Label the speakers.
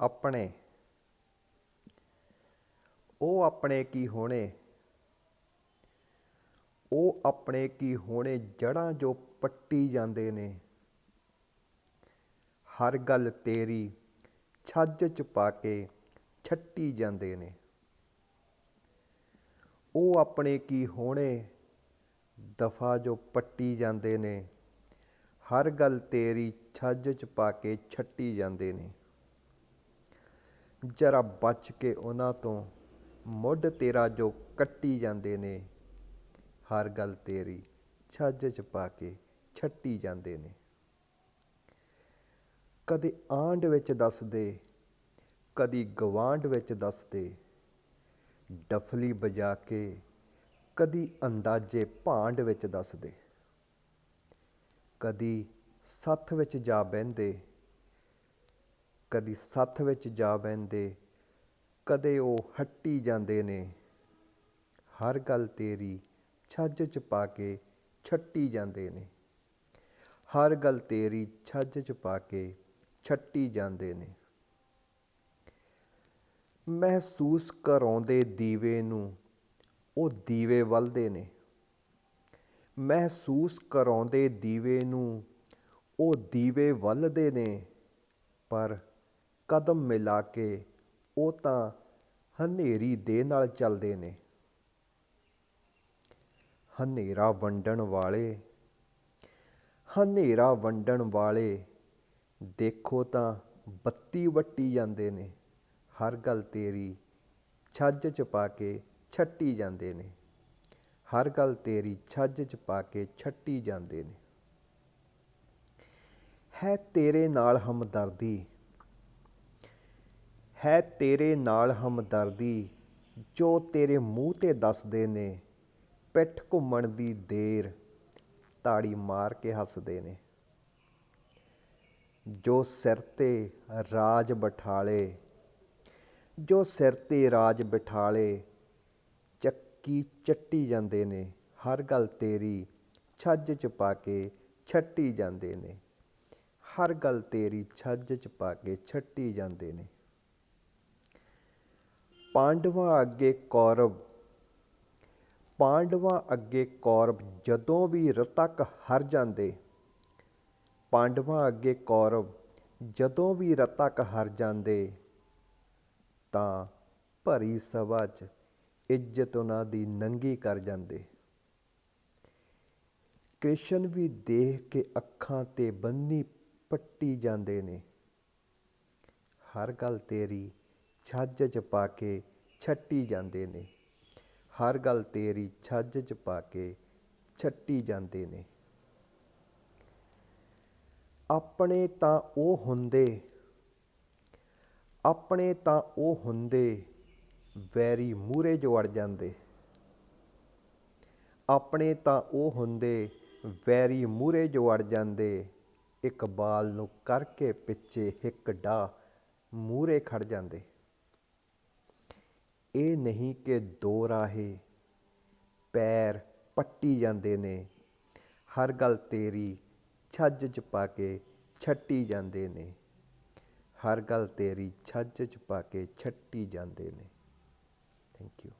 Speaker 1: ਆਪਣੇ। ਉਹ ਆਪਣੇ ਕੀ ਹੋਣੇ? ਉਹ ਆਪਣੇ ਕੀ ਹੋਣੇ ਜੜਾਂ ਜੋ ਪੱਟੀ ਜਾਂਦੇ ਨੇ? ਹਰ ਗੱਲ ਤੇਰੀ ਛੱਜ ਚ ਪਾ ਕੇ ਛੱਟੀ ਜਾਂਦੇ ਨੇ। ਉਹ ਆਪਣੇ ਕੀ ਹੋਣੇ? ਦਫਾ ਜੋ ਪੱਟੀ ਜਾਂਦੇ ਨੇ। ਹਰ ਗੱਲ ਤੇਰੀ ਛੱਜ ਚ ਪਾ ਕੇ ਛੱਟੀ ਜਾਂਦੇ ਨੇ। ਜਰਾ ਬਚ ਕੇ ਉਹਨਾਂ ਤੋਂ ਮੁੱਢ ਤੇਰਾ ਜੋ ਕੱਟੀ ਜਾਂਦੇ ਨੇ, ਹਰ ਗੱਲ ਤੇਰੀ ਛੱਜ ਚ ਪਾ ਕੇ ਛੱਟੀ ਜਾਂਦੇ ਨੇ। ਕਦੇ ਆਂਡ ਵਿੱਚ ਦੱਸਦੇ, ਕਦੀ ਗਵਾਂਡ ਵਿੱਚ ਦੱਸਦੇ, ਡਫਲੀ ਵਜਾ ਕੇ ਕਦੀ ਅੰਦਾਜ਼ੇ ਭਾਂਡ ਵਿੱਚ ਦੱਸਦੇ, ਕਦੀ ਸੱਥ ਵਿੱਚ ਜਾ ਬਹਿੰਦੇ ਕਦੀ ਸੱਥ ਵਿੱਚ ਜਾ ਬੈਂਦੇ ਕਦੇ ਉਹ ਹੱਟੀ ਜਾਂਦੇ ਨੇ। ਹਰ ਗੱਲ ਤੇਰੀ ਛੱਜ ਚ ਪਾ ਕੇ ਛੱਟੀ ਜਾਂਦੇ ਨੇ। ਹਰ ਗੱਲ ਤੇਰੀ ਛੱਜ ਚ ਪਾ ਕੇ ਛੱਟੀ ਜਾਂਦੇ ਨੇ। ਮਹਿਸੂਸ ਕਰਾਉਂਦੇ ਦੀਵੇ ਨੂੰ, ਉਹ ਦੀਵੇ ਵੱਲਦੇ ਨੇ। ਮਹਿਸੂਸ ਕਰਾਉਂਦੇ ਦੀਵੇ ਨੂੰ, ਉਹ ਦੀਵੇ ਵੱਲਦੇ ਨੇ, ਪਰ ਕਦਮ ਮਿਲਾ ਕੇ ਉਹ ਤਾਂ ਹਨੇਰੀ ਦੇ ਨਾਲ ਚੱਲਦੇ ਨੇ। ਹਨੇਰਾ ਵੰਡਣ ਵਾਲੇ, ਹਨੇਰਾ ਵੰਡਣ ਵਾਲੇ ਦੇਖੋ ਤਾਂ ਬੱਤੀ ਵੱਟੀ ਜਾਂਦੇ ਨੇ। ਹਰ ਗੱਲ ਤੇਰੀ ਛੱਜ ਚ ਪਾ ਕੇ ਛੱਟੀ ਜਾਂਦੇ ਨੇ। ਹਰ ਗੱਲ ਤੇਰੀ ਛੱਜ ਚ ਪਾ ਕੇ ਛੱਟੀ ਜਾਂਦੇ ਨੇ। ਹੈ ਤੇਰੇ ਨਾਲ ਹਮਦਰਦੀ ਹੈ ਤੇਰੇ ਨਾਲ ਹਮਦਰਦੀ ਜੋ ਤੇਰੇ ਮੂੰਹ ਤੇ ਦੱਸਦੇ ਨੇ, ਪਿੱਠ ਘੁੰਮਣ ਦੀ ਦੇਰ, ਤਾੜੀ ਮਾਰ ਕੇ ਹੱਸਦੇ ਨੇ। ਜੋ ਸਿਰ ਤੇ ਰਾਜ ਬਿਠਾਲੇ, ਜੋ ਸਿਰ ਤੇ ਰਾਜ ਬਿਠਾਲੇ, ਚੱਕੀ ਚੱਟੀ ਜਾਂਦੇ ਨੇ, ਹਰ ਗੱਲ ਤੇਰੀ ਛੱਜ ਚ ਪਾ ਕੇ ਛੱਟੀ ਜਾਂਦੇ ਨੇ। ਹਰ ਗੱਲ ਤੇਰੀ ਛੱਜ ਚ ਪਾ ਕੇ ਛੱਟੀ ਜਾਂਦੇ ਨੇ। ਪਾਂਡਵਾਂ ਅੱਗੇ ਕੌਰਵ, ਪਾਂਡਵਾਂ ਅੱਗੇ ਕੌਰਵ ਜਦੋਂ ਵੀ ਰਤਕ ਹਰ ਜਾਂਦੇ, ਪਾਂਡਵਾਂ ਅੱਗੇ ਕੌਰਵ ਜਦੋਂ ਵੀ ਰਤਕ ਹਰ ਜਾਂਦੇ, ਤਾਂ ਭਰੀ ਸਭਾ 'ਚ ਇੱਜ਼ਤ ਉਹਨਾਂ ਦੀ ਨੰਗੀ ਕਰ ਜਾਂਦੇ। ਕ੍ਰਿਸ਼ਨ ਵੀ ਦੇਖ ਕੇ ਅੱਖਾਂ ਤੇ ਬੰਨੀ ਪੱਟੀ ਜਾਂਦੇ ਨੇ। ਹਰ ਗੱਲ ਤੇਰੀ ਛੱਜ 'ਚ ਪਾ ਕੇ ਛੱਟੀ ਜਾਂਦੇ ਨੇ। ਹਰ ਗੱਲ ਤੇਰੀ ਛੱਜ 'ਚ ਪਾ ਕੇ ਛੱਟੀ ਜਾਂਦੇ ਨੇ। ਆਪਣੇ ਤਾਂ ਉਹ ਹੁੰਦੇ, ਆਪਣੇ ਤਾਂ ਉਹ ਹੁੰਦੇ, ਵੈਰੀ ਮੂਰੇ ਜੋ ਅੜ ਜਾਂਦੇ। ਆਪਣੇ ਤਾਂ ਉਹ ਹੁੰਦੇ, ਵੈਰੀ ਮੂਰੇ ਜੋ ਅੜ ਜਾਂਦੇ। ਇਕਬਾਲ ਨੂੰ ਕਰਕੇ ਪਿੱਛੇ ਹਿੱਕ ਡਾ ਮੂਰੇ ਖੜ ਜਾਂਦੇ। ਇਹ ਨਹੀਂ ਕਿ ਦੋ ਰਾਹੇ ਪੈਰ ਪੱਟੀ ਜਾਂਦੇ ਨੇ, ਹਰ ਗੱਲ ਤੇਰੀ ਛੱਜ ਚ ਪਾ ਕੇ ਛੱਟੀ ਜਾਂਦੇ ਨੇ। ਹਰ ਗੱਲ ਤੇਰੀ ਛੱਜ ਚ ਪਾ ਕੇ ਛੱਟੀ ਜਾਂਦੇ ਨੇ। Thank you